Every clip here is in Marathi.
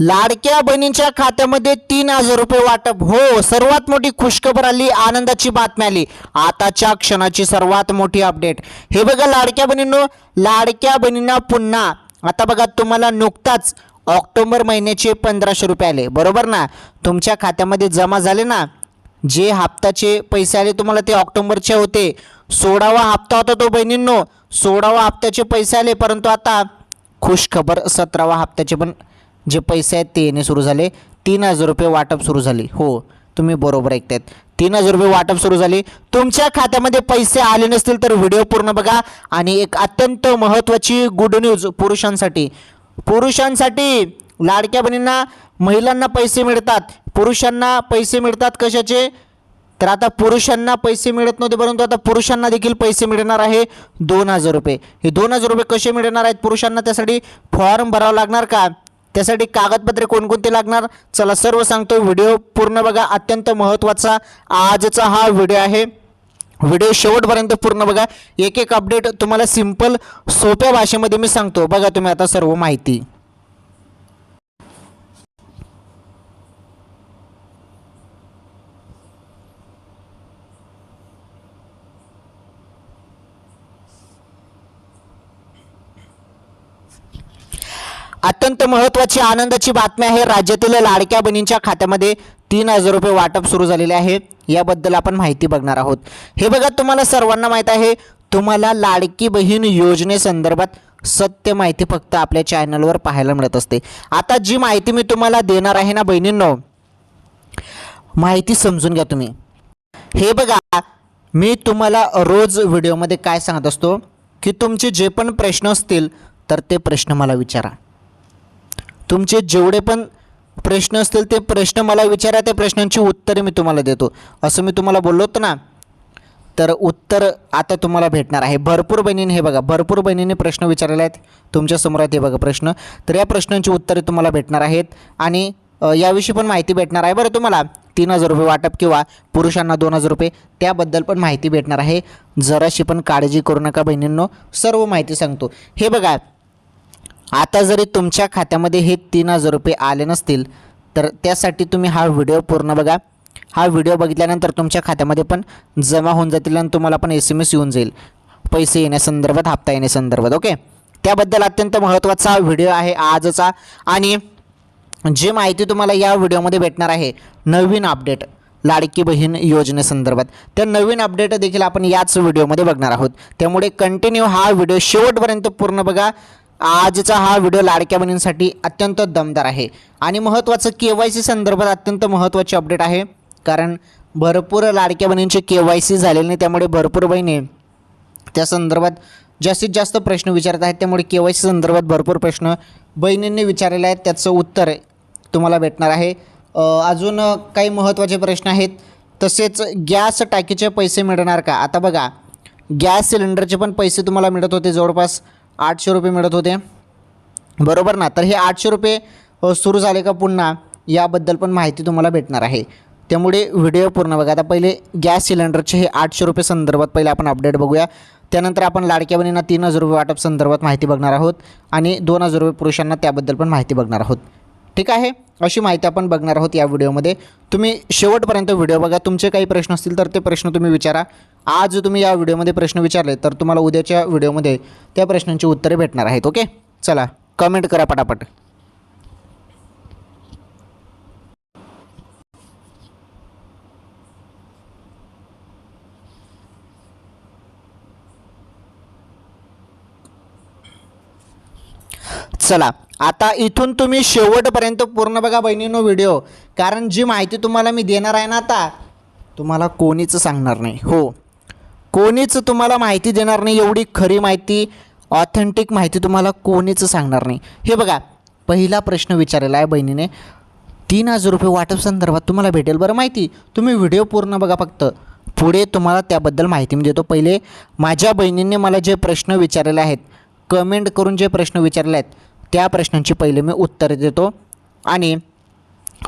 लाडक्या बहिणींच्या खात्यामध्ये तीन हजार रुपये वाटप. हो सर्वात मोठी खुशखबर आली आनंदाची बातमी आली. आताच्या क्षणाची सर्वात मोठी अपडेट. हे बघा लाडक्या बहिणींनो लाडक्या बहिणींना पुन्हा आता बघा तुम्हाला नुकताच ऑक्टोबर महिन्याचे पंधराशे रुपये आले. बरोबर ना? तुमच्या खात्यामध्ये जमा झाले ना? जे हप्त्याचे पैसे आले तुम्हाला ते ऑक्टोबरचे होते. सोळावा हप्ता होता तो बहिणींनो. सोळावा हप्त्याचे पैसे आले परंतु आता खुश खबर सतरावा हप्त्याचे पण जे पैसे आहेत ते येणे सुरू झाले. तीन हजार रुपये वाटप सुरू झाले. हो तुम्ही बरोबर ऐकतायत. तीन हजार रुपये वाटप सुरू झाले. तुमच्या खात्यामध्ये पैसे आले नसतील तर व्हिडिओ पूर्ण बघा. आणि एक अत्यंत महत्त्वाची गुड न्यूज पुरुषांसाठी. पुरुषांसाठी लाडक्या बहिणींना महिलांना पैसे मिळतात. पुरुषांना पैसे मिळतात कशाचे? तर आता पुरुषांना पैसे मिळत नव्हते परंतु आता पुरुषांना देखील पैसे मिळणार आहे दोन हजार रुपये. हे दोन हजार रुपये कसे मिळणार आहेत पुरुषांना त्यासाठी फॉर्म भरावा लागणार का? त्यासाठी कागदपत्रे कोणकोणते लागणार? चला सर्व सांगतो व्हिडिओ पूर्ण बघा. अत्यंत महत्त्वाचा आजचा हा व्हिडिओ आहे. व्हिडिओ शेवटपर्यंत पूर्ण बघा. एक एक अपडेट तुम्हाला सिंपल सोप्या भाषेमध्ये मी सांगतो. बघा तुम्ही आता सर्व माहिती. अत्यंत महत्त्वाची आनंदाची बातमी आहे. राज्यातील लाडक्या बहिणींच्या खात्यामध्ये तीन हजार रुपये वाटप सुरू झालेले आहे. याबद्दल आपण माहिती बघणार आहोत. हे बघा तुम्हाला सर्वांना माहीत आहे. तुम्हाला लाडकी बहीण योजनेसंदर्भात सत्य माहिती फक्त आपल्या चॅनलवर पाहायला मिळत असते. आता जी माहिती मी तुम्हाला देणार आहे ना बहिणींनो माहिती समजून घ्या तुम्ही. हे बघा मी तुम्हाला रोज व्हिडिओमध्ये काय सांगत असतो की तुमचे जे पण प्रश्न असतील तर ते प्रश्न मला विचारा. तुमचे जेवढे पण प्रश्न असतील ते प्रश्न मला विचारा त्या प्रश्नांची उत्तरे मी तुम्हाला देतो. असं मी तुम्हाला बोललो होतं ना तर उत्तर आता तुम्हाला भेटणार आहे. भरपूर बहिणीने हे बघा भरपूर बहिणीने प्रश्न विचारले आहेत. तुमच्यासमोर आहेत हे बघा प्रश्न. तर या प्रश्नांची उत्तरे तुम्हाला भेटणार आहेत. आणि याविषयी पण माहिती भेटणार आहे बरं तुम्हाला. तीन हजार रुपये वाटप किंवा पुरुषांना दोन हजार रुपये त्याबद्दल पण माहिती भेटणार आहे. जराशी पण काळजी करू नका बहिणींनो. सर्व माहिती सांगतो. हे बघा आता जरी तुमच्या खात्यामध्ये हे तीन हजार रुपये आले नसतील तर त्यासाठी तुम्ही हा व्हिडिओ पूर्ण बघा. हा व्हिडिओ बघितल्यानंतर तुमच्या खात्यामध्ये पण जमा होऊन जातील आणि तुम्हाला पण एस एम एस येऊन जाईल. पैसे येण्यासंदर्भात हप्ता येण्यासंदर्भात ओके? त्याबद्दल अत्यंत महत्त्वाचा व्हिडिओ आहे आजचा. आणि जी माहिती तुम्हाला या व्हिडिओमध्ये भेटणार आहे नवीन अपडेट लाडकी बहीण योजनेसंदर्भात तर नवीन अपडेट देखील आपण याच व्हिडिओमध्ये बघणार आहोत. त्यामुळे कंटिन्यू हा व्हिडिओ शेवटपर्यंत पूर्ण बघा. आजचा हा व्हिडिओ लाडक्या बहिणींसाठी अत्यंत दमदार आहे. आणि महत्त्वाचं के वाय सी संदर्भात अत्यंत महत्त्वाची अपडेट आहे. कारण भरपूर लाडक्या बहिणींचे के वाय सी झालेले नाही त्यामुळे भरपूर बहिणी त्या संदर्भात जास्तीत जास्त प्रश्न विचारत आहेत. त्यामुळे के वाय सी संदर्भात भरपूर प्रश्न बहिणींनी विचारलेले आहेत. त्याचं उत्तर तुम्हाला भेटणार आहे. अजून काही महत्त्वाचे प्रश्न आहेत. तसेच गॅस टाकीचे पैसे मिळणार का? आता बघा गॅस सिलेंडरचे पण पैसे तुम्हाला मिळत होते जवळपास आठशे रुपये मिळत होते. बरोबर ना? तर हे आठशे रुपये सुरू झाले का पुन्हा? याबद्दल पण माहिती तुम्हाला भेटणार आहे. त्यामुळे व्हिडिओ पूर्ण बघा. आता पहिले गॅस सिलेंडरचे हे आठशे रुपये संदर्भात पहिले आपण अपडेट बघूया. त्यानंतर आपण लाडक्या बहिणींना तीन हजार रुपये वाटप संदर्भात माहिती बघणार आहोत आणि दोन हजार रुपये पुरुषांना त्याबद्दल पण माहिती बघणार आहोत. ठीक आहे? अशी माहिती आपण बघणार आहोत या व्हिडिओमध्ये. तुम्ही शेवटपर्यंत व्हिडिओ बघा. तुमचे काही प्रश्न असतील तर ते प्रश्न तुम्ही विचारा. आज तुम्ही या व्हिडिओमध्ये प्रश्न विचारले तर तुम्हाला उद्याच्या व्हिडिओमध्ये त्या प्रश्नांची उत्तरे भेटणार आहेत ओके? चला कमेंट करा पटापट. चला आता इथून तुम्ही शेवटपर्यंत पूर्ण बघा बहिणीनो व्हिडिओ. कारण जी माहिती तुम्हाला मी देणार आहे ना आता तुम्हाला कोणीच सांगणार नाही. हो. कोणीच तुम्हाला माहिती देणार नाही एवढी खरी माहिती ऑथेंटिक माहिती तुम्हाला कोणीच सांगणार नाही. हे बघा पहिला प्रश्न विचारलेला आहे बहिणीने. तीन हजार रुपये वाटप संदर्भात तुम्हाला भेटेल बरं माहिती. तुम्ही व्हिडिओ पूर्ण बघा फक्त. पुढे तुम्हाला त्याबद्दल माहिती मी देतो. पहिले माझ्या बहिणींनी मला जे प्रश्न विचारलेले आहेत कमेंट करून जे प्रश्न विचारले आहेत त्या प्रश्नांची पहिले मी उत्तरे देतो. आणि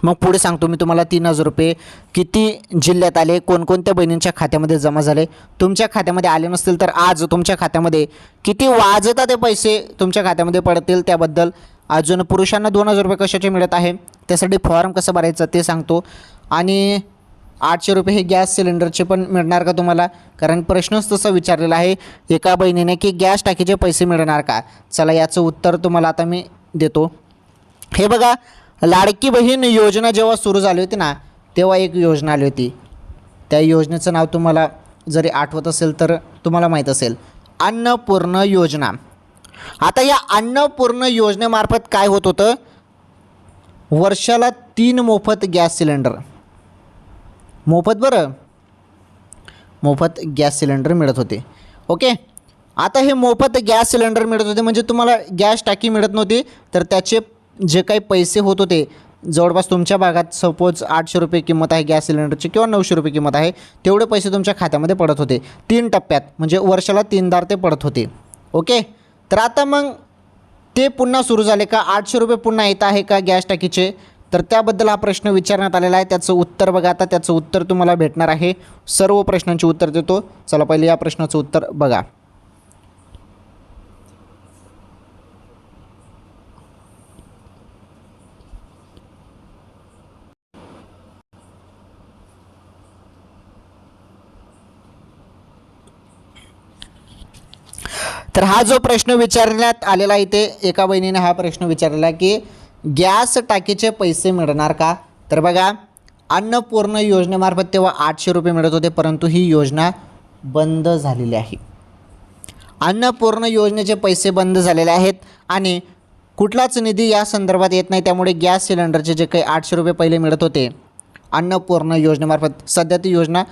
मग पुढे सांगतो मी तुम्हाला तीन हजार रुपये किती जिल्ह्यात आले कोणकोणत्या बहिणींच्या खात्यामध्ये जमा झाले. तुमच्या खात्यामध्ये आले नसतील तर आज तुमच्या खात्यामध्ये किती वाजता ते पैसे तुमच्या खात्यामध्ये पडतील त्याबद्दल. अजून पुरुषांना दोन हजार रुपये कशाचे मिळत आहे त्यासाठी फॉर्म कसं भरायचं ते सांगतो. आणि आठशे रुपये हे गॅस सिलेंडरचे पण मिळणार का तुम्हाला? कारण प्रश्नच तसा विचारलेला आहे एका बहिणीने की गॅस टाकीचे पैसे मिळणार का? चला याचं उत्तर तुम्हाला आता मी देतो. हे बघा लाडकी बहीण योजना जेव्हा सुरू झाली होती ना तेव्हा एक योजना आली होती. त्या योजनेचं नाव तुम्हाला जरी आठवत असेल तर तुम्हाला माहीत असेल. अन्नपूर्ण योजना. आता या अन्नपूर्ण योजनेमार्फत काय होत होतं? वर्षाला तीन मोफत गॅस सिलेंडर. मोफत बरं. मोफत गॅस सिलेंडर मिळत होते. ओके? आता हे मोफत गॅस सिलेंडर मिळत होते म्हणजे तुम्हाला गॅस टाकी मिळत नव्हती तर त्याचे जे काही पैसे होत होते जवळपास तुमच्या भागात सपोज आठशे रुपये किंमत आहे गॅस सिलेंडरची किंवा नऊशे रुपये किंमत आहे तेवढे पैसे तुमच्या खात्यामध्ये पडत होते. तीन टप्प्यात म्हणजे वर्षाला तीनदार ते पडत होते. ओके? तर आता मग ते पुन्हा सुरू झाले का? आठशे रुपये पुन्हा येत आहे का गॅस टाकीचे? तर त्याबद्दल हा प्रश्न विचारण्यात आलेला आहे. त्याचं उत्तर बघा आता. त्याचं उत्तर तुम्हाला भेटणार आहे. सर्व प्रश्नांची उत्तर देतो. चला पहिले या प्रश्नाचं उत्तर बघा. तर हा जो प्रश्न विचारण्यात आलेला आहे ते एका बहिणीने हा प्रश्न विचारलेला की गॅस टाकीचे पैसे मिळणार का? तर बघा अन्नपूर्ण योजनेमार्फत तेव्हा आठशे रुपये मिळत होते परंतु ही योजना बंद झालेली आहे. अन्नपूर्ण योजनेचे पैसे बंद झालेले आहेत आणि कुठलाच निधी या संदर्भात येत नाही त्यामुळे गॅस सिलेंडरचे जे काही आठशे रुपये पहिले मिळत होते अन्नपूर्ण योजनेमार्फत सध्या ती योजना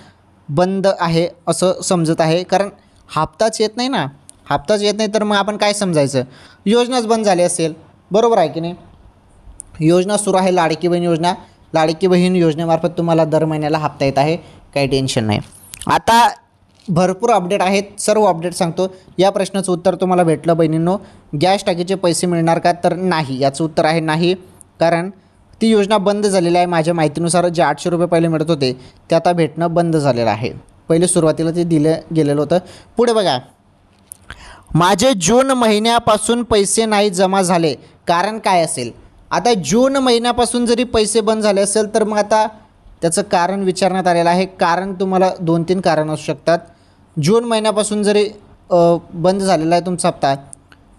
बंद आहे असं समजत आहे. कारण हप्ताच येत नाही ना? हप्ताच येत नाही तर मग आपण काय समजायचं? योजनाच बंद झाली असेल. बरोबर आहे की नाही? योजना सुरू आहे लाडकी बहीण योजना. लाडकी बहीण योजनेमार्फत तुम्हाला दर महिन्याला हप्ता येत आहे. काही टेन्शन नाही. आता भरपूर अपडेट आहेत. सर्व अपडेट सांगतो. या प्रश्नाचं उत्तर तुम्हाला भेटलं बहिणींनो. गॅस टाकीचे पैसे मिळणार का? तर नाही. याचं उत्तर आहे नाही. कारण ती योजना बंद झालेली आहे. माझ्या माहितीनुसार जे आठशे रुपये पहिले मिळत होते ते आता भेटणं बंद झालेलं आहे. पहिले सुरुवातीला ते दिलं गेलेलं होतं. पुढे बघा. माझे जून महिन्यापासून पैसे नाही जमा झाले. कारण काय असेल? आता जून महिन्यापासून जरी पैसे बंद झाले असेल तर मग आता त्याचं कारण विचारण्यात आलेलं आहे. कारण तुम्हाला दोन तीन कारण असू शकतात. जून महिन्यापासून जरी बंद झालेला आहे तुमचा हप्ता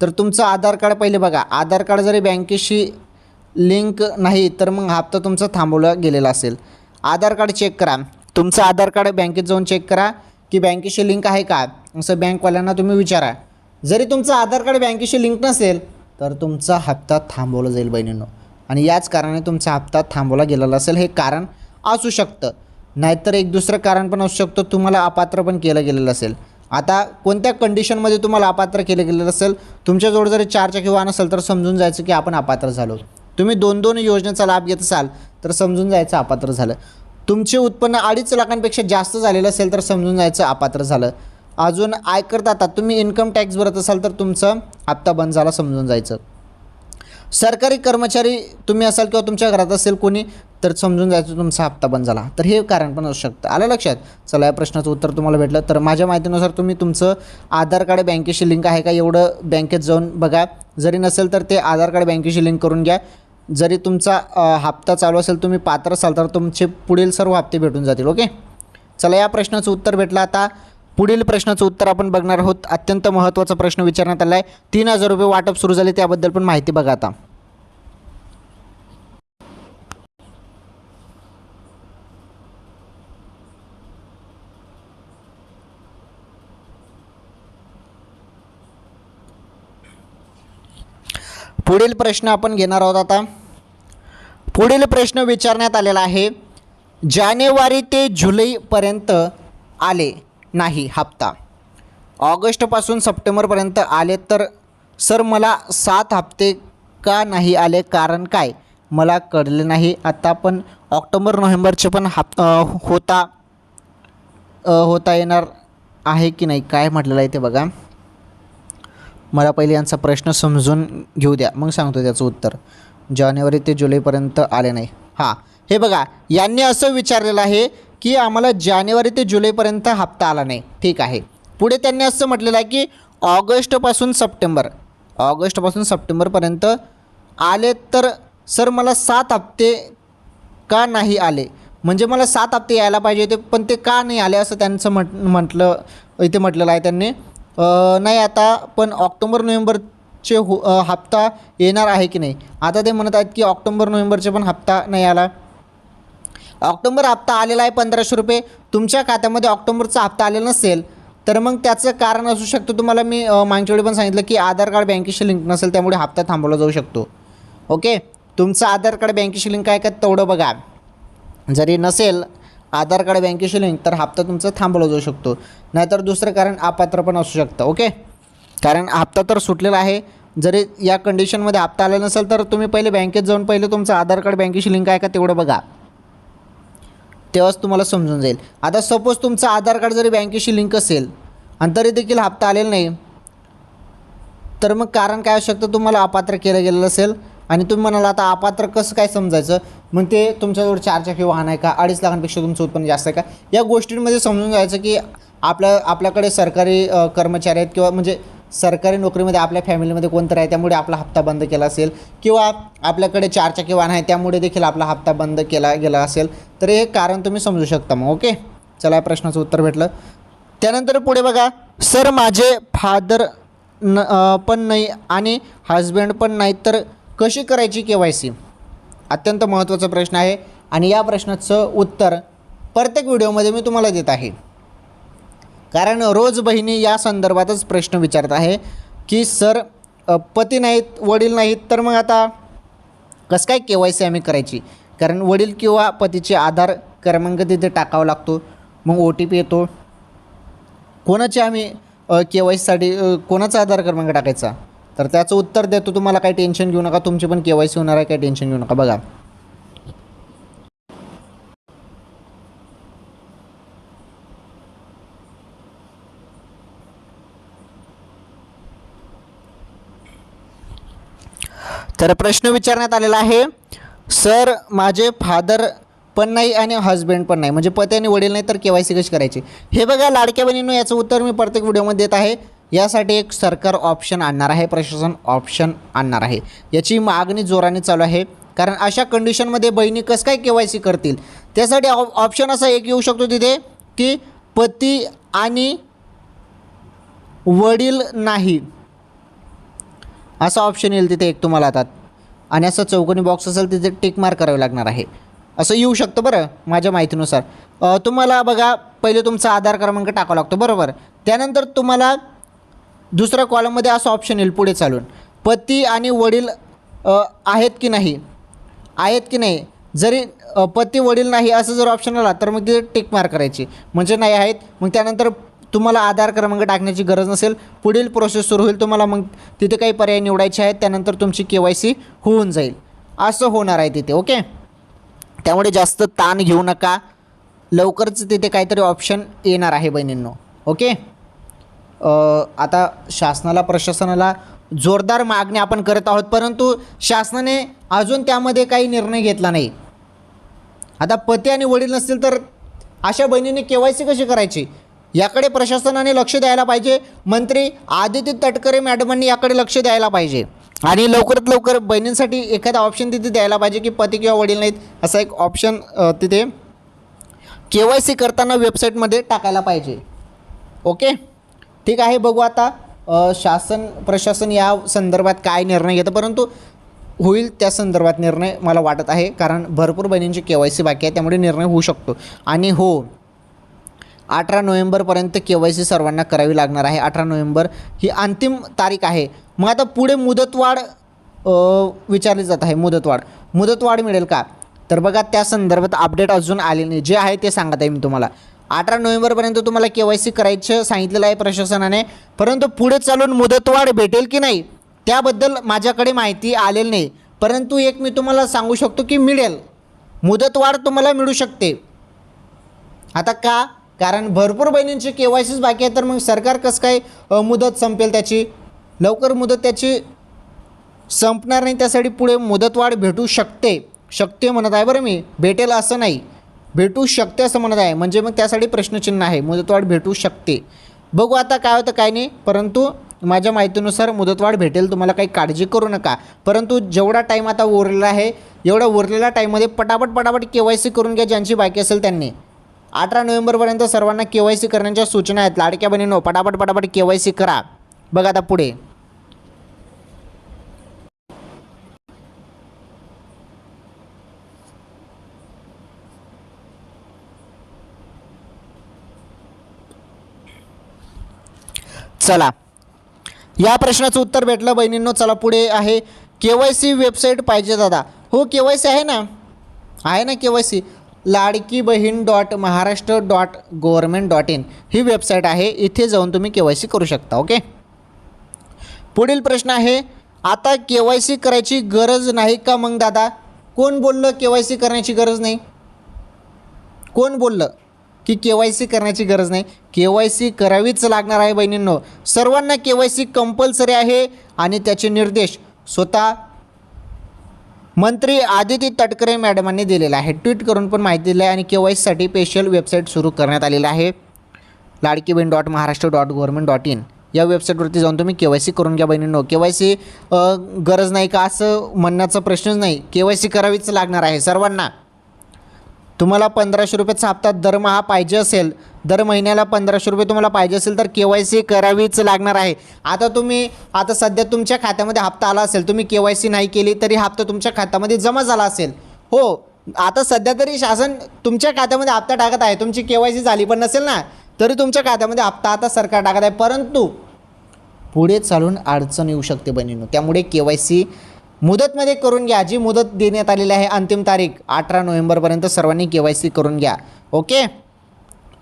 तर तुमचं आधार कार्ड पहिले बघा. आधार कार्ड जरी बँकेशी लिंक नाही तर मग हप्ता तुमचा थांबवला गेलेला असेल. आधार कार्ड चेक करा. तुमचं आधार कार्ड बँकेत जाऊन चेक करा की बँकेशी लिंक आहे का? असं बँकवाल्यांना तुम्ही विचारा. जरी तुमचं आधार कार्ड बँकेशी लिंक नसेल तर तुमचा हप्ता थांबवला जाईल बहिणींनो. आणि याच कारणाने तुमचा हप्ता थांबवला गेलेला असेल हे कारण असू शकतं. नाहीतर एक दुसरं कारण पण असू शकतं तुम्हाला अपात्र पण केलं गेलेलं असेल. आता कोणत्या कंडिशनमध्ये तुम्हाला अपात्र केलं गेलेलं असेल तुमच्याजवळ जरी चारचाकी वाहन असेल तर समजून जायचं की आपण अपात्र झालो. तुम्ही दोन दोन योजनेचा लाभ घेत असाल तर समजून जायचं अपात्र झालं. तुमचे उत्पन्न अडीच लाखांपेक्षा जास्त झालेलं असेल तर समजून जायचं अपात्र झालं. अजून आयकर दाता तुम्ही इन्कम टॅक्स भरत असाल तर तुमचं हप्ता बंद झाला समजून जायचं. सरकारी कर्मचारी तुम्ही असाल किंवा तुमच्या घरात असेल कोणी तर समजून जायचं तुमचा हप्ता बंद झाला. तर हे कारण पण असू शकतं. आलं लक्षात? चला या प्रश्नाचं उत्तर तुम्हाला भेटलं. तर माझ्या माहितीनुसार तुम्ही तुमचं आधार कार्ड बँकेशी लिंक आहे का? एवढं बँकेत जाऊन बघा. जरी नसेल तर ते आधार कार्ड बँकेशी लिंक करून घ्या. जरी तुमचा हप्ता चालू असेल तुम्ही पात्र असाल तर तुमचे पुढील सर्व हप्ते भेटून जातील ओके? चला या प्रश्नाचं उत्तर भेटलं आता. पुढील प्रश्नाचं उत्तर आपण बघणार आहोत. अत्यंत महत्त्वाचा प्रश्न विचारण्यात आला आहे तीन हजार रुपये वाटप सुरू झाले त्याबद्दल पण माहिती बघा आता. पुढील प्रश्न आपण घेणार आहोत आता. पुढील प्रश्न विचारण्यात आलेला आहे. जानेवारी ते जुलैपर्यंत आले. नाही हप्ता. ऑगस्टपासून सप्टेंबरपर्यंत आले तर सर मला सात हप्ते का नाही आले? कारण काय? मला कळले नाही. आता पण ऑक्टोबर नोव्हेंबरचे पण हप होता होता येणार आहे की नाही? काय म्हटलेलं आहे ते बघा. मला पहिले यांचा प्रश्न समजून घेऊ द्या. मग सांगतो त्याचं उत्तर. जानेवारी ते जुलैपर्यंत आले नाही. हां हे बघा. यांनी असं विचारलेलं आहे की आम्हाला जानेवारी ते जुलैपर्यंत हप्ता आला नाही. ठीक आहे. पुढे त्यांनी असं म्हटलेलं आहे की ऑगस्टपासून सप्टेंबर ऑगस्टपासून सप्टेंबरपर्यंत आले तर सर मला सात हप्ते का नाही आले? म्हणजे मला सात हप्ते यायला पाहिजे होते पण ते का नाही आले असं त्यांचं म्हट म्हटलं इथे म्हटलेलं आहे त्यांनी. नाही आता पण ऑक्टोबर नोव्हेंबरचे हो हप्ता येणार आहे की नाही? आता ते म्हणत आहेत की ऑक्टोबर नोव्हेंबरचे पण हप्ता नाही आला. ऑक्टोबर हप्ता आलेला आहे पंधराशे रुपये. तुमच्या खात्यामध्ये ऑक्टोबरचा हप्ता आलेला नसेल तर मग त्याचं कारण असू शकतं. तुम्हाला मी मागच्या वेळी पण सांगितलं की आधार कार्ड बँकेशी लिंक नसेल त्यामुळे हप्ता थांबवला जाऊ शकतो. ओके? तुमचं आधार कार्ड बँकेशी लिंक आहे का? तेवढं बघा. जरी नसेल आधार कार्ड बँकेशी लिंक तर हप्ता तुमचा थांबवला जाऊ शकतो. नाहीतर दुसरं कारण अपात्र पण असू शकतं. ओके? कारण हप्ता तर सुटलेला आहे. जरी या कंडिशनमध्ये हप्ता आला नसेल तर तुम्ही पहिले बँकेत जाऊन पहिले तुमचं आधार कार्ड बँकेशी लिंक आहे का? तेवढं बघा. तेव्हाच तुम्हाला समजून जाईल. आता सपोज तुमचं आधार कार्ड जरी बँकेशी लिंक असेल आणि तरी देखील हप्ता आलेला नाही तर मग कारण काय असू शकतं? तुम्हाला अपात्र केलं गेलेलं असेल आणि तुम्ही म्हणाला आता अपात्र कसं काय समजायचं? मग ते तुमच्याजवळ चार चाकी वाहन आहे का? अडीच लाखांपेक्षा तुमचं उत्पन्न जास्त आहे का? या गोष्टींमध्ये समजून जायचं की आपल्या आपल्याकडे सरकारी कर्मचारी आहेत किंवा म्हणजे सरकारी नोकरीमध्ये आपल्या फॅमिलीमध्ये कोणतं आहे त्यामुळे आपला हप्ता बंद केला असेल. किंवा आपल्याकडे चारचाकी वाहन आहे त्यामुळे देखील आपला हप्ता बंद केला गेला असेल. तर हे कारण तुम्ही समजू शकता मग ओके? चला या प्रश्नाचं उत्तर भेटलं. त्यानंतर पुढे बघा. सर माझे फादर न पण नाही आणि हजबंड पण नाही तर कशी करायची के वाय सी? अत्यंत महत्त्वाचा प्रश्न आहे. आणि या प्रश्नाचं उत्तर प्रत्येक व्हिडिओमध्ये मी तुम्हाला देत आहे. कारण रोज बहिणी या संदर्भातच प्रश्न विचारत आहे की सर पती नाहीत वडील नाहीत तर मग आता कसं काय के वाय सी आम्ही करायची? कारण वडील किंवा पतीचे आधार क्रमांक तिथे टाकावा लागतो मग ओ टी पी येतो. कोणाचे आम्ही के वाय सीसाठी कोणाचा आधार क्रमांक टाकायचा? तर त्याचं उत्तर देतो. तुम्हाला काही टेन्शन घेऊ नका. तुमची पण के वाय सी होणार आहे काही टेन्शन घेऊ नका. बघा. तर प्रश्न विचारण्यात आलेला आहे सर माझे फादर पण नाही आणि हस्बंड पण नाही. म्हणजे पती आणि वडील नाही तर के वाय सी कशी करायची? हे बघा लाडक्या बहिणींनो याचं उत्तर मी प्रत्येक व्हिडिओमध्ये देत आहे. यासाठी एक सरकार ऑप्शन आणणार आहे प्रशासन ऑप्शन आणणार आहे. याची मागणी जोराने चालू आहे. कारण अशा कंडिशनमध्ये बहिणी कसं काय के वाय सी करतील? त्यासाठी ऑ ऑप्शन असा एक येऊ शकतो तिथे की पती आणि वडील नाही. असा ऑप्शन येईल तिथे एक तुम्हाला आता. आणि असं चौकोनी बॉक्स असेल तिथे टिक मार्क करावे लागणार आहे. असं येऊ शकतं बरं माझ्या माहितीनुसार. तुम्हाला बघा पहिले तुमचा आधार क्रमांक टाकावा लागतो बरोबर? त्यानंतर तुम्हाला दुसऱ्या कॉलममध्ये असं ऑप्शन येईल पुढे चालून. पती आणि वडील आहेत की नाही? आहेत की नाही? जरी पती वडील नाही असं जर ऑप्शन आला तर मग तिथे टिक मार्क करायची. म्हणजे नाही आहेत मग त्यानंतर तुम्हाला आधार क्रमांक टाकण्याची गरज नसेल पुढील प्रोसेस सुरू होईल तुम्हाला मग तिथे काही पर्याय निवडायचे आहेत त्यानंतर तुमची के वाय सी होऊन जाईल. असं होणार आहे तिथे ओके? त्यामुळे जास्त ताण घेऊ नका. लवकरच तिथे काहीतरी ऑप्शन येणार आहे बहिणींनो ओके? आता शासनाला प्रशासनाला जोरदार मागणी आपण करत आहोत परंतु शासनाने अजून त्यामध्ये काही निर्णय घेतला नाही. आता पती आणि वडील नसतील तर अशा बहिणीने के वाय सी कशी करायची? याकडे प्रशासनाने लक्ष द्यायला पाहिजे. मंत्री आदित्य तटकरे मॅडमांनी याकडे लक्ष द्यायला पाहिजे. आणि लवकरात लवकर बहिणींसाठी एखादा ऑप्शन तिथे द्यायला पाहिजे की पती किंवा वडील नाहीत असा एक ऑप्शन तिथे के वाय सी करताना वेबसाईटमध्ये टाकायला पाहिजे. ओके? ठीक आहे बघू आता शासन प्रशासन या संदर्भात काय निर्णय घेतं. परंतु होईल त्या संदर्भात निर्णय मला वाटत आहे कारण भरपूर बहिणींची के वाय सी बाकी आहे त्यामुळे निर्णय होऊ शकतो. आणि हो अठरा नोव्हेंबरपर्यंत के वाय सी सर्वांना करावी लागणार आहे. अठरा नोव्हेंबर ही अंतिम तारीख आहे. मग आता पुढे मुदतवाढ विचारली जात आहे. मुदतवाढ. मुदतवाढ मिळेल का? तर बघा त्या संदर्भात अपडेट अजून आले नाही. जे आहे ते सांगत आहे मी तुम्हाला. अठरा नोव्हेंबरपर्यंत तुम्हाला के वाय सी करायचं सांगितलेलं आहे प्रशासनाने. परंतु पुढे चालून मुदतवाढ भेटेल की नाही त्याबद्दल माझ्याकडे माहिती आलेली नाही. परंतु एक मी तुम्हाला सांगू शकतो की मिळेल. मुदतवाढ तुम्हाला मिळू शकते. आता का? कारण भरपूर बहिणींची के वाय सीच बाकी आहे तर मग सरकार कसं काय मुदत संपेल त्याची? लवकर मुदत त्याची संपणार नाही त्यासाठी पुढे मुदतवाढ भेटू शकते. शकते म्हणत आहे बरं मी. भेटेल असं नाही. भेटू शकते असं म्हणत आहे. म्हणजे मग त्यासाठी प्रश्नचिन्ह आहे. मुदतवाढ भेटू शकते. बघू आता काय होतं काय नाही. परंतु माझ्या माहितीनुसार मुदतवाढ भेटेल तुम्हाला काही काळजी करू नका. परंतु जेवढा टाईम आता उरलेला आहे एवढा उरलेल्या टाईममध्ये पटापट पटापट के वाय सी करून घ्या ज्यांची बाकी असेल त्यांनी. अठरा नोव्हेंबरपर्यंत सर्वांना के वाय सी करण्याच्या सूचना आहेत. लाडक्या बहिणीनो पटापट पटापट के वाय सी करा. बघा आता पुढे. चला. या प्रश्नाचं उत्तर भेटलं बहिणींनो. चला पुढे आहे. के वाय सी वेबसाईट पाहिजे दादा. हो के वाय सी आहे ना? आहे ना के Y C? Ladki Bahin dot Maharashtra dot government dot in he website आहे. इथे जाऊन तुम्ही के वाय सी करू शकता ओके? पुढील प्रश्न आहे आता के वाय सी करायची गरज नाही का मग दादा? कोण बोललं के वाय सी करण्याची गरज नाही? कोण बोललं की के वाय सी करण्याची गरज नाही? के वाय सी करावीच लागणार आहे बहिणींनो. सर्वांना के वाय सी कंपल्सरी आहे आणि त्याचे निर्देश स्वतः मंत्री आदिती तटकरे मॅडमांनी दिलेला आहे. ट्विट करून पण माहिती दिली आहे आणि के वाय सीसाठी स्पेशल वेबसाईट सुरू करण्यात आलेलं आहे. Ladki Bahin dot Maharashtra dot government dot in या वेबसाईटवरती जाऊन तुम्ही के वाय सी करून घ्या बहिणींनो. के वाय सी गरज नाही का? असं म्हणण्याचा प्रश्नच नाही. के वाय सी करावीच लागणार आहे सर्वांना. तुम्हाला पंधराशे रुपयाचा हप्ता दरमहा पाहिजे असेल दर महिन्याला पंधराशे रुपये तुम्हाला पाहिजे असेल तर के वाय सी करावीच लागणार आहे. आता तुम्ही आता सध्या तुमच्या खात्यामध्ये हप्ता आला असेल तुम्ही के वाय सी नाही केली तरी हप्ता तुमच्या खात्यामध्ये जमा झाला असेल. हो आता सध्या तरी शासन तुमच्या खात्यामध्ये हप्ता टाकत आहे तुमची के वाय सी झाली पण नसेल ना तरी तुमच्या खात्यामध्ये हप्ता आता सरकार टाकत आहे परंतु पुढे चालून अडचण येऊ शकते बहिणीनो त्यामुळे के वाय सी मुदतमध्ये करून घ्या. जी मुदत देण्यात आलेली आहे अंतिम तारीख अठरा नोव्हेंबरपर्यंत सर्वांनी के वाय सी करून घ्या. ओके?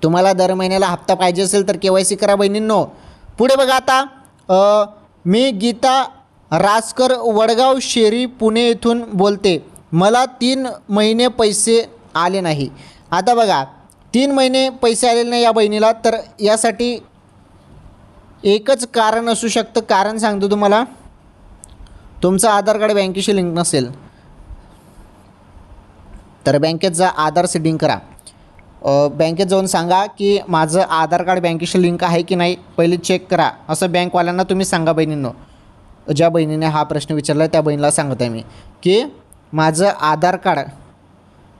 तुम्हाला दर महिन्याला हप्ता पाहिजे असेल तर के वाय सी करा बहिणींनो. पुढे बघा आता मी गीता रासकर वडगाव शेरी पुणे येथून बोलते. मला तीन महिने पैसे आले नाही. आता बघा तीन महिने पैसे आलेले नाही या बहिणीला तर यासाठी एकच कारण असू शकतं. कारण सांगतो तुम्हाला. तुमचं आधार कार्ड बँकेशी लिंक नसेल तर बँकेत जा आधार सेटिंग करा. बँकेत जाऊन सांगा की माझं आधार कार्ड बँकेशी लिंक आहे की नाही पहिले चेक करा. असं बँकवाल्यांना तुम्ही सांगा बहिणींनो. ज्या बहिणीने हा प्रश्न विचारला त्या बहिणीला सांगत आहे मी की माझं आधार कार्ड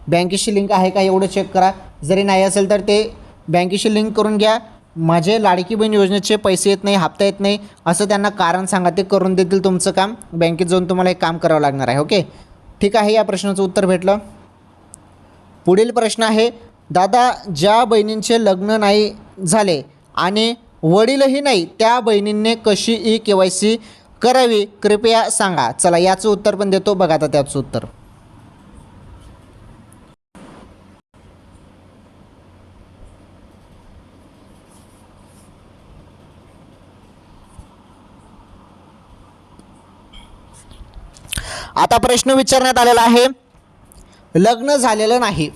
बँकेशी लिंक आहे का एवढं चेक करा. जरी नाही असेल तर ते बँकेशी लिंक करून घ्या. माझे लाडकी बहीण योजनेचे पैसे येत नाही हप्ता येत नाही असं त्यांना कारण सांगा ते करून देतील तुमचं काम. बँकेत जाऊन तुम्हाला एक काम करावं लागणार आहे ओके? ठीक आहे या प्रश्नाचं उत्तर भेटलं. पुढील प्रश्न आहे दादा ज्या बहिणींचे लग्न नाही झाले आणि वडीलही नाही त्या बहिणींनी कशी ई के वाय सी करावी कृपया सांगा. चला याचं उत्तर पण देतो बघा आता त्याचं उत्तर. आता प्रश्न विचारण्यात आलेला आहे. लग्न झालेलं नाही.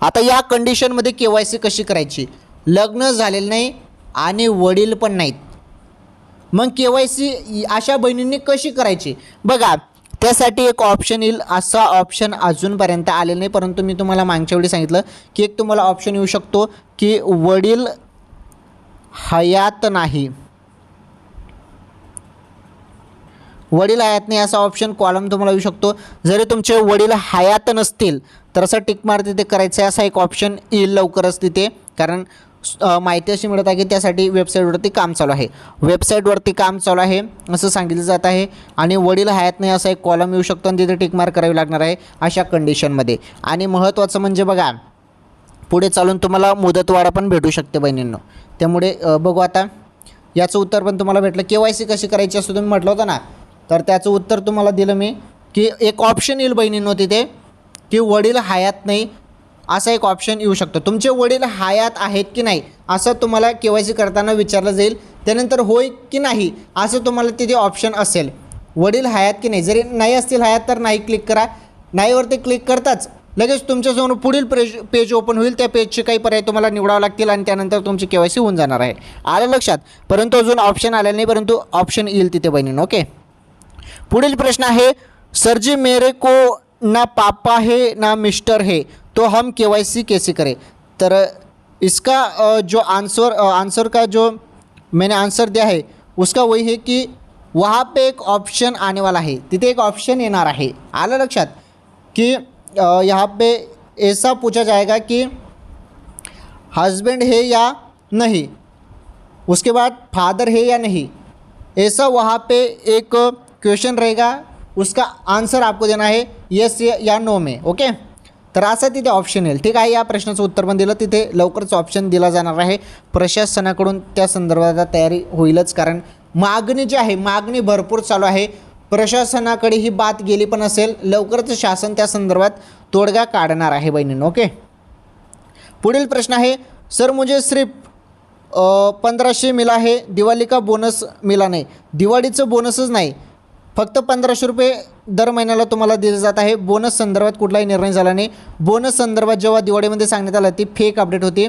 आता या कंडिशनमध्ये के वाय सी कशी करायची? लग्न झालेलं नाही आणि वडील पण नाहीत. मग के वाय सी अशा बहिणींनी कशी करायची? बघा त्यासाठी एक ऑप्शन येईल. असा ऑप्शन अजूनपर्यंत आलेला नाही परंतु मी तुम्हाला मागच्या वेळी सांगितलं की एक तुम्हाला ऑप्शन येऊ शकतो की वडील हयात नाही. वडील हयात नाही असा ऑप्शन कॉलम तुम्हाला येऊ शकतो. जरी तुमचे वडील हयात नसतील तर असं टिकमार तिथे करायचं आहे. असा एक ऑप्शन येईल लवकरच तिथे. कारण माहिती अशी मिळत आहे की त्यासाठी वेबसाईटवरती काम चालू आहे. वेबसाईटवरती काम चालू आहे असं सांगितलं जात आहे. आणि वडील हयात नाही असा एक कॉलम येऊ शकतो आणि तिथे टिकमार करावी लागणार आहे अशा कंडिशनमध्ये आणि महत्त्वाचं म्हणजे बघा पुढे चालून तुम्हाला मुदतवाढ पण भेटू शकते बहिणींनो. त्यामुळे बघू आता. याचं उत्तर पण तुम्हाला भेटलं. के वाय सी कशी करायची असं तुम्ही म्हटलं होतं ना? तर त्याचं उत्तर तुम्हाला दिलं मी की एक ऑप्शन येईल बहिणींनो तिथे की वडील हयात नाही असा एक ऑप्शन येऊ शकतो. तुमचे वडील हयात आहेत की नाही असं तुम्हाला के वाय सी करताना विचारलं जाईल. त्यानंतर होय की नाही असं तुम्हाला तिथे ऑप्शन असेल. वडील हयात की नाही? जरी नाही असतील हयात तर नाही क्लिक करा. नाहीवरती क्लिक करताच लगेच तुमच्यासमोर पुढील पेज पेज ओपन होईल. त्या पेजचे काही पर्याय तुम्हाला निवडावं लागतील आणि त्यानंतर तुमची के वाय सी होऊन जाणार आहे. आलं लक्षात? परंतु अजून ऑप्शन आलेलं नाही परंतु ऑप्शन येईल तिथे बहिणीनं ओके पुढील प्रश्न आहे सर जी मेरे को ना पापा है, ना मिस्टर है तो हम के वाई सी कैसे करें? तर, इसका जो आंसर आंसर का जो मैंने आंसर दिया है, उसका वही है कि वहाँ पे एक ऑप्शन आने वाला है, तिथे एक ऑप्शन येणार आहे. आलं लक्षात? कि यहाँ पे ऐसा पूछा जाएगा कि हस्बैंड है या नहीं? उसके बाद फादर है या नहीं? ऐसा वहाँ पे एक क्वेश्चन रहेगा उसका आन्सर आपको देना है येस या नो में ओके तर असं तिथे ऑप्शन येईल. ठीक आहे या प्रश्नाचं उत्तर पण दिलं. तिथे लवकरच ऑप्शन दिला जाणार आहे. प्रशासनाकडून त्या संदर्भात तयारी होईलच कारण मागणी जी आहे मागणी भरपूर चालू आहे. प्रशासनाकडे ही बात गेली पण असेल लवकरच शासन त्या संदर्भात तोडगा काढणार आहे बहिणींनो ओके पुढील प्रश्न आहे सर मुझे सिर्फ पंधराशे मिला आहे दिवाळी का बोनस मिला नाही. दिवाळीचं बोनसच नाही. फक्त पंधराशे रुपये दर महिन्याला तुम्हाला दिलं जात आहे. बोनस संदर्भात कुठलाही निर्णय झाला नाही. बोनस संदर्भात जेव्हा दिवाळीमध्ये सांगण्यात आलं ती फेक अपडेट होती.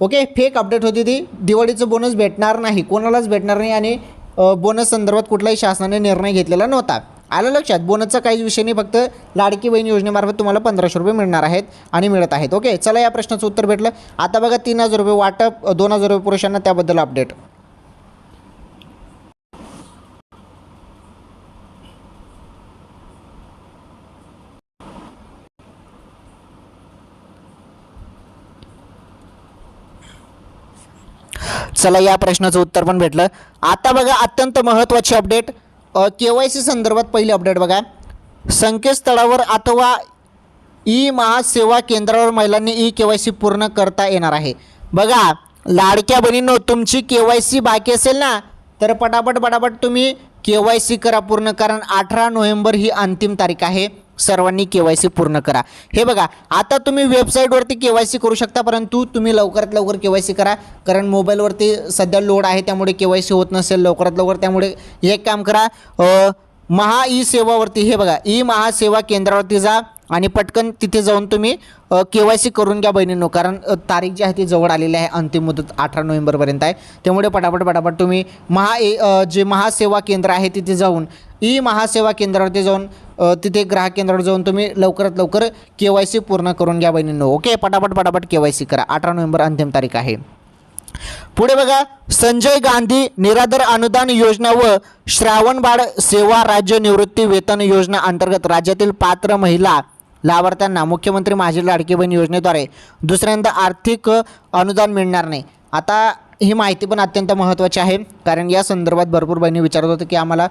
ओके फेक अपडेट होती ती. दिवाळीचं बोनस भेटणार नाही. कोणालाच भेटणार नाही आणि बोनस संदर्भात कुठलाही शासनाने निर्णय घेतलेला नव्हता. आलं लक्षात? बोनसचा काहीच विषय नाही. फक्त लाडकी बहीण योजनेमार्फत तुम्हाला पंधराशे रुपये मिळणार आहेत आणि मिळत आहेत. ओके चला या प्रश्नाचं उत्तर भेटलं. आता बघा तीन हजार रुपये वाटप दोन हजार रुपये पुरुषांना त्याबद्दल अपडेट चला या प्रश्नाचं उत्तर पण भेटलं. आता बघा अत्यंत महत्त्वाची अपडेट के वाय सी संदर्भात पहिली अपडेट बघा. संकेतस्थळावर अथवा ई महासेवा केंद्रावर महिलांनी ई के वाय सी पूर्ण करता येणार आहे. बघा लाडक्या बहिणींनो तुमची के वाय सी बाकी असेल ना तर पटापट पटापट तुम्ही के वाय सी करा पूर्ण कारण अठरा नोव्हेंबर ही अंतिम तारीख आहे. सर्वांनी के वाय सी पूर्ण करा. हे बघा आता तुम्ही वेबसाईटवरती के वाय सी करू शकता परंतु तुम्ही लवकरात लवकर के वाय सी करा. कारण मोबाईलवरती सध्या लोड आहे त्यामुळे के वाय सी होत नसेल. लवकरात लवकर त्यामुळे एक काम करा महा ई सेवावरती हे बघा ई महासेवा केंद्रावरती जा आणि पटकन तिथे जाऊन तुम्ही के वाय सी करून घ्या बहिणींनो. कारण तारीख जी आहे ती जवळ आलेली आहे अंतिम मुदत अठरा नोव्हेंबरपर्यंत आहे. त्यामुळे पटापट पटापट तुम्ही महा ए जे महासेवा केंद्र आहे तिथे जाऊन ई महासेवा केंद्रावरती जाऊन तिथे ग्राहक केंद्रावर जाऊन तुम्ही लवकरात लवकर के वाय सी पूर्ण करून घ्या बहिणींनो. ओके? पटापट पटापट के वाय सी करा. अठरा नोव्हेंबर अंतिम तारीख आहे. पुढे बघा संजय गांधी निराधार अनुदान योजना व श्रावणबाळ सेवा राज्य निवृत्ती वेतन योजना अंतर्गत राज्यातील पात्र महिला लाभार्थ्यांना मुख्यमंत्री माझी लाडकी बहीण योजनेद्वारे दुसऱ्यांदा आर्थिक अनुदान मिळणार नाही. आता ही माहिती पण अत्यंत महत्त्वाची आहे. कारण या संदर्भात भरपूर बहिणी विचारत होतं की आम्हाला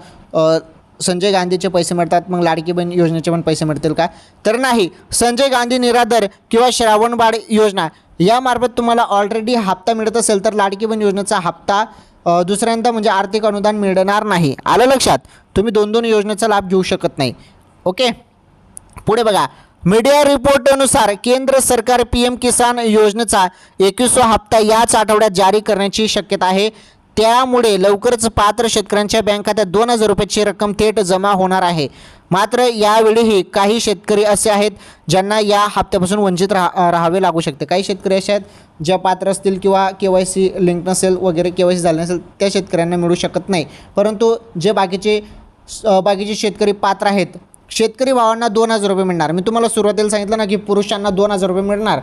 संजय गांधीचे पैसे मिळतात मग लाडकी बहीण योजनेचे पण पैसे मिळतील का? तर नाही संजय गांधी निराधार किंवा श्रावणबाळ योजना यामार्फत तुम्हाला ऑलरेडी हप्ता मिळत असेल तर लाडकी बहीण योजनेचा हप्ता दुसऱ्यांदा म्हणजे आर्थिक अनुदान मिळणार नाही. आलं लक्षात? तुम्ही दोन दोन योजनेचा लाभ घेऊ शकत नाही. ओके? पुढे बघा. मीडिया रिपोर्टनुसार केंद्र सरकार पी एम किसान योजनेचा एकवीसवा हप्ता याच आठवड्यात जारी करण्याची शक्यता आहे. त्यामुळे लवकरच पात्र शेतकऱ्यांच्या बँक खात्यात दोन हजार रुपयाची रक्कम थेट जमा होणार आहे. मात्र यावेळीही काही शेतकरी असे आहेत ज्यांना या हप्त्यापासून वंचित राहा राहावे लागू शकते. काही शेतकरी असे आहेत ज्या पात्र असतील किंवा के वाय सी लिंक नसेल वगैरे के वाय सी झालं नसेल त्या शेतकऱ्यांना मिळू शकत नाही. परंतु जे बाकीचे बाकीचे शेतकरी पात्र आहेत शेतकरी भावांना दोन हजार रुपये मिळणार. मी तुम्हाला सुरुवातीला सांगितलं ना की पुरुषांना दोन हजार रुपये मिळणार.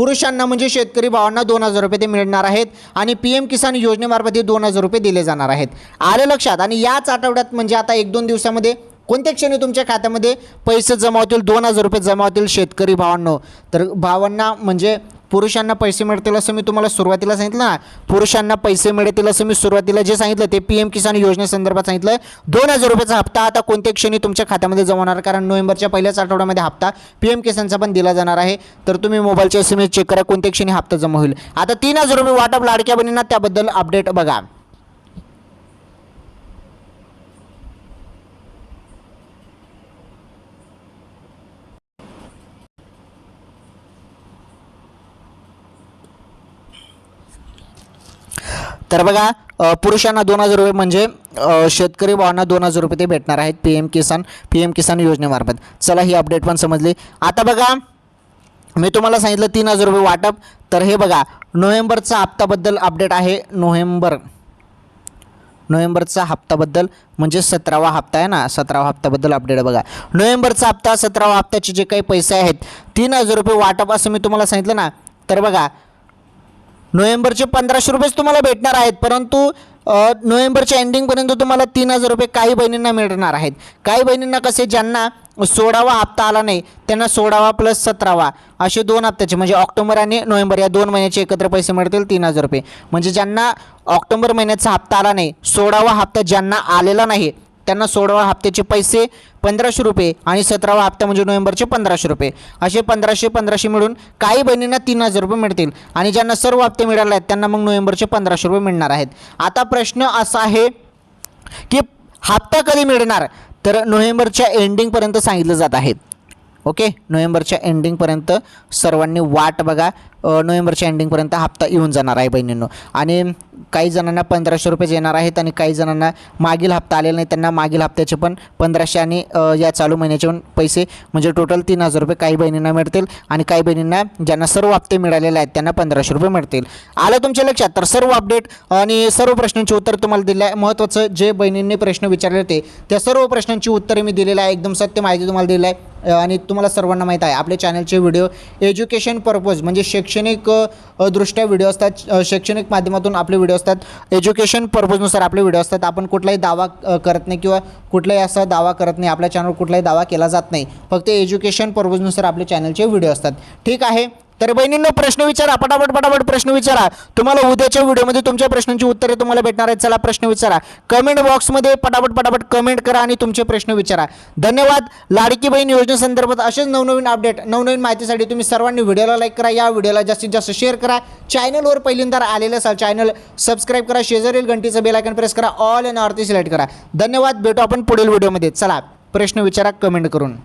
पुरुषांना म्हणजे शेतकरी भावांना दोन हजार रुपये ते मिळणार आहेत आणि पी एम किसान योजनेमार्फत हे दोन हजार रुपये दिले जाणार आहेत. आलं लक्षात? आणि याच आठवड्यात म्हणजे आता एक दोन दिवसामध्ये कोणत्या क्षणी तुमच्या खात्यामध्ये पैसे जमा होतील दोन हजार रुपये जमा होतील शेतकरी भावांनो? तर भावांना म्हणजे पुरुषांना पैसे मिळतील असं मी तुम्हाला सुरुवातीला सांगितलं ना. पुरुषांना पैसे मिळतील असं मी सुरुवातीला जे सांगितलं ते पी एम किसान योजनेसंदर्भात सांगितलं. दोन हजार रुपयाचा हप्ता आता कोणत्या क्षणी तुमच्या खात्यामध्ये जमा होणार? कारण नोव्हेंबरच्या पहिल्याच आठवड्यामध्ये हप्ता पी एम किसानचा पण दिला जाणार आहे. तर तुम्ही मोबाईलचे एस एम एस चेक करा कोणत्या क्षणी हप्ता जमा होईल. आता तीन हजार रुपये वाटप लाडक्या बहिणींना त्याबद्दल अपडेट बघा. तर बघा पुरुषांना दोन हजार रुपये म्हणजे शेतकरी भावांना दोन हजार रुपये ते भेटणार आहेत P M Kisan P M Kisan योजनेमार्फत. चला ही अपडेट पण समजली. आता बघा मी तुम्हाला सांगितलं तीन हजार रुपये वाटप. तर हे बघा नोव्हेंबरचा हप्ताबद्दल अपडेट आहे. नोव्हेंबर नोव्हेंबरचा हप्ताबद्दल म्हणजे सतरावा हप्ता आहे ना सतरावा हप्त्याबद्दल अपडेट आहे बघा. नोव्हेंबरचा हप्ता सतरावा हप्त्याचे जे काही पैसे आहेत तीन हजार रुपये वाटप असं मी तुम्हाला सांगितलं ना तर बघा नोव्हेंबरचे पंधराशे रुपयेच तुम्हाला भेटणार आहेत परंतु नोव्हेंबरच्या एंडिंगपर्यंत तुम्हाला तीन हजार रुपये काही बहिणींना मिळणार आहेत. काही बहिणींना कसे ज्यांना सोळावा हप्ता आला नाही त्यांना सोळावा प्लस सतरावा असे दोन हप्त्याचे म्हणजे ऑक्टोबर आणि नोव्हेंबर या दोन महिन्याचे एकत्र पैसे मिळतील तीन हजार रुपये. म्हणजे ज्यांना ऑक्टोबर महिन्याचा हप्ता आला नाही सोळावा हप्ता ज्यांना आलेला नाही त्यांना सोळावा हप्त्याचे पैसे पंधराशे रुपये आणि सतरावा हप्ता म्हणजे नोव्हेंबरचे पंधराशे रुपये. असे पंधराशे पंधराशे मिळून काही बहिणींना तीन हजार रुपये मिळतील आणि ज्यांना सर्व हप्ते मिळाले आहेत त्यांना मग नोव्हेंबरचे पंधराशे रुपये मिळणार आहेत. आता प्रश्न असा आहे की हप्ता कधी मिळणार? तर नोव्हेंबरच्या एंडिंगपर्यंत सांगितलं जात आहेत ओके? नोव्हेंबरच्या एंडिंगपर्यंत सर्वांनी वाट बघा. नोव्हेंबरच्या एंडिंगपर्यंत हप्ता येऊन जाणार आहे बहिणींनो. आणि काही जणांना पंधराशे रुपयेच येणार आहेत आणि काही जणांना मागील हप्ता आलेला नाही. त्यांना मागील हप्त्याचे पण पंधराशे आणि या चालू महिन्याचे पण पैसे म्हणजे टोटल तीन हजार रुपये काही बहिणींना मिळतील आणि काही बहिणींना ज्यांना सर्व हप्ते मिळालेले आहेत त्यांना पंधराशे रुपये मिळतील. आलं तुमच्या लक्षात? तर सर्व अपडेट आणि सर्व प्रश्नांची उत्तर तुम्हाला दिले आहे. महत्त्वाचं जे बहिणींनी प्रश्न विचारले होते त्या सर्व प्रश्नांची उत्तरे मी दिलेलं आहे. एकदम सत्य माहिती तुम्हाला दिली आहे. आणि तुम्हाला सर्वांना माहीत आहे आपल्या चॅनलचे व्हिडिओ एज्युकेशन पर्पज म्हणजे शैक्षणिक दृष्ट्या व्हिडिओ असतात शैक्षणिक माध्यमातून आपले व्हिडिओ असतात. एज्युकेशन पर्पजनुसार आपले व्हिडिओ असतात. आपण कुठलाही दावा करत नाही किंवा कुठलाही असा दावा करत नाही. आपल्या चॅनलवर कुठलाही दावा केला जात नाही. फक्त एज्युकेशन पर्पजनुसार आपल्या चॅनलचे व्हिडिओ असतात. ठीक आहे? तर बहिणींनो प्रश्न विचारा पटापट पटापट प्रश्न विचारा. तुम्हाला उद्याच्या व्हिडिओमध्ये तुमच्या प्रश्नांची उत्तरे तुम्हाला भेटणार आहेत. चला प्रश्न विचारा. कमेंट बॉक्समध्ये पटापट पटापट कमेंट करा आणि तुमचे प्रश्न विचारा. धन्यवाद. लाडकी बहीण योजनेसंदर्भात असेच नवनवीन अपडेट नवनवीन माहितीसाठी तुम्ही सर्वांनी व्हिडिओला लाईक करा. या व्हिडिओला जास्तीत जास्त शेअर करा. चॅनलवर पहिल्यांदा आलेलं असाल चॅनल सबस्क्राईब करा. शेजारील घंटीचं बेलायकन प्रेस करा. ऑल अँड आरती सिलेक्ट करा. धन्यवाद. भेटू आपण पुढील व्हिडिओमध्ये. चला प्रश्न विचारा कमेंट करून.